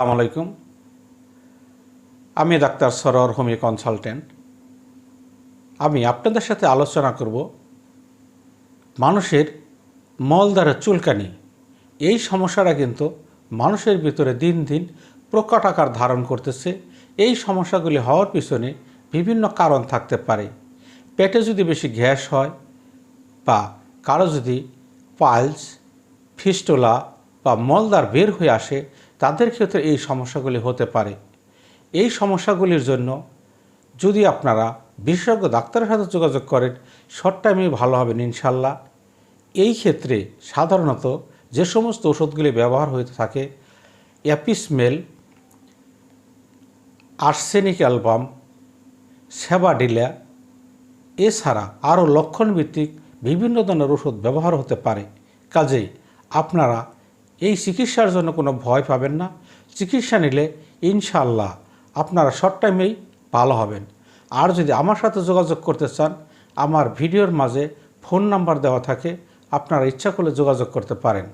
আসসালামু আলাইকুম। আমি ডাক্তার সরোয়ার হোমি কনসালটেন্ট। আমি আপনাদের সাথে আলোচনা করব মানুষের মলদ্বারা চুলকানি। এই সমস্যাটা কিন্তু মানুষের ভিতরে দিন দিন প্রকট আকার ধারণ করতেছে। এই সমস্যাগুলি হওয়ার পিছনে বিভিন্ন কারণ থাকতে পারে। পেটে যদি বেশি গ্যাস হয় বা কারও যদি পাইলস ফিস্টোলা বা মলদার বের হয়ে আসে তাদের ক্ষেত্রে এই সমস্যাগুলি হতে পারে। এই সমস্যাগুলির জন্য যদি আপনারা বিশেষজ্ঞ ডাক্তারের সাথে যোগাযোগ করেন, শর্ট টাইমে ভালো হবেন ইনশাল্লাহ। এই ক্ষেত্রে সাধারণত যে সমস্ত ওষুধগুলি ব্যবহার হয়ে থাকে, অ্যাপিসমেল, আর্সেনিক অ্যালবাম, সেবাডিলা, এছাড়া আরও লক্ষণভিত্তিক বিভিন্ন ধরনের ওষুধ ব্যবহার হতে পারে। কাজেই আপনারা এই চিকিৎসার জন্য কোনো ভয় পাবেন না। চিকিৎসা নিলে ইনশাল্লাহ আপনারা শর্ট টাইমেই ভালো হবেন। আর যদি আমার সাথে যোগাযোগ করতে চান, আমার ভিডিওর মাঝে ফোন নাম্বার দেওয়া থাকে, আপনারা ইচ্ছা করলে যোগাযোগ করতে পারেন।